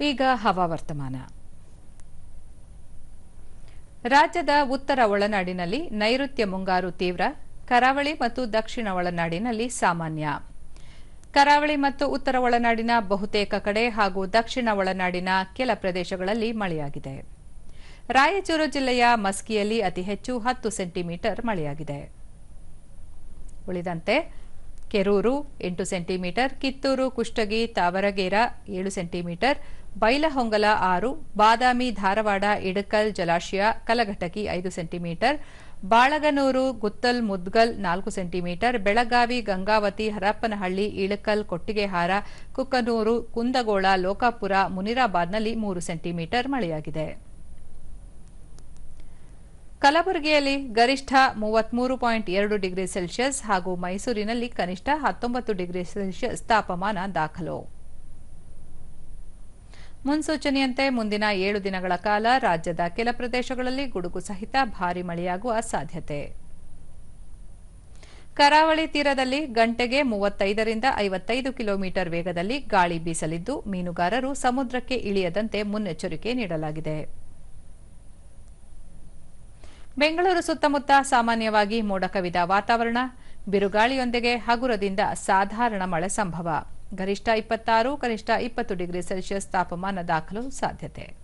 ಈಗ ಹವಾವರ್ತಮಾನ ರಾಜ್ಯದ ಉತ್ತರ ಒಳನಾಡಿನಲ್ಲಿ ನೈಋತ್ಯ ಮುಂಗಾರು ತೀವ್ರ, ಕರಾವಳಿ ಮತ್ತು ದಕ್ಷಿಣ ಒಳನಾಡಿನಲ್ಲಿ ಸಾಮಾನ್ಯ. ಕರಾವಳಿ ಮತ್ತು ಉತ್ತರ ಒಳನಾಡಿನ ಬಹುತೇಕ ಕಡೆ ಹಾಗೂ ದಕ್ಷಿಣ ಒಳನಾಡಿನ ಕೆಲ ಪ್ರದೇಶಗಳಲ್ಲಿ ಮಳೆಯಾಗಿದೆ. ರಾಯಚೂರು ಜಿಲ್ಲೆಯ ಮಸ್ಕಿಯಲ್ಲಿ ಅತಿ ಹೆಚ್ಚು ಹತ್ತು ಸೆಂಟಿಮೀಟರ್ ಮಳೆಯಾಗಿದೆ. ಉಳಿದಂತೆ, ಕೆರೂರು ಎಂಟು ಸೆಂಟಿಮೀಟರ್, ಕಿತ್ತೂರು, ಕುಷ್ಟಗಿ, ತಾವರಗೇರ ಏಳು ಸೆಂಟಿಮೀಟರ್ ಬೈಲಹೊಂಗಲ ಆರು, ಬಾದಾಮಿ ಧಾರವಾಡ ಇಡಕಲ್ ಜಲಾಶಯ ಕಲಘಟಕಿ ಐದು ಸೆಂಟಿಮೀಟರ್, ಬಾಳಗನೂರು ಗುತ್ತಲ್ ಮುದ್ಗಲ್ ನಾಲ್ಕು ಸೆಂಟಿಮೀಟರ್, ಬೆಳಗಾವಿ ಗಂಗಾವತಿ ಹರಪ್ಪನಹಳ್ಳಿ ಇಳಕಲ್ ಕೊಟ್ಟಿಗೆಹಾರ ಕುಕ್ಕನೂರು ಕುಂದಗೋಳ ಲೋಕಾಪುರ ಮುನಿರಾಬಾದ್ನಲ್ಲಿ ಮೂರು ಸೆಂಟಿಮೀಟರ್ ಮಳೆಯಾಗಿದೆ. ಕಲಬುರಗಿಯಲ್ಲಿ ಗರಿಷ್ಠ ಮೂವತ್ಮೂರು ಪಾಯಿಂಟ್ ಎರಡು ಡಿಗ್ರಿ ಸೆಲ್ಸಿಯಸ್ ಹಾಗೂ ಮೈಸೂರಿನಲ್ಲಿ ಕನಿಷ್ಠ ಹತ್ತೊಂಬತ್ತು ಡಿಗ್ರಿ ಸೆಲ್ಸಿಯಸ್ ತಾಪಮಾನ ದಾಖಲು. ಮುನ್ಸೂಚನೆಯಂತೆ ಮುಂದಿನ ಏಳು ದಿನಗಳ ಕಾಲ ರಾಜ್ಯದ ಕೆಲ ಪ್ರದೇಶಗಳಲ್ಲಿ ಗುಡುಗು ಸಹಿತ ಭಾರೀ ಮಳೆಯಾಗುವ ಸಾಧ್ಯತೆ. ಕರಾವಳಿ ತೀರದಲ್ಲಿ ಗಂಟೆಗೆ ಮೂವತ್ತೈದರಿಂದ ಐವತ್ತೈದು ಕಿಲೋಮೀಟರ್ ವೇಗದಲ್ಲಿ ಗಾಳಿ ಬೀಸಲಿದ್ದು, ಮೀನುಗಾರರು ಸಮುದ್ರಕ್ಕೆ ಇಳಿಯದಂತೆ ಮುನ್ನೆಚ್ಚರಿಕೆ ನೀಡಲಾಗಿದೆ. ಬೆಂಗಳೂರು ಸುತ್ತಮುತ್ತ ಸಾಮಾನ್ಯವಾಗಿ ಮೋಡ ಕವಿದ ವಾತಾವರಣ, ಬಿರುಗಾಳಿಯೊಂದಿಗೆ ಹಗುರದಿಂದ ಸಾಧಾರಣ ಮಳೆ ಸಂಭವ. ಗರಿಷ್ಠ ಇಪ್ಪತ್ತಾರು ಕನಿಷ್ಠ ಇಪ್ಪತ್ತು ಡಿಗ್ರಿ ಸೆಲ್ಸಿಯಸ್ ತಾಪಮಾನ ದಾಖಲು ಸಾಧ್ಯತೆ.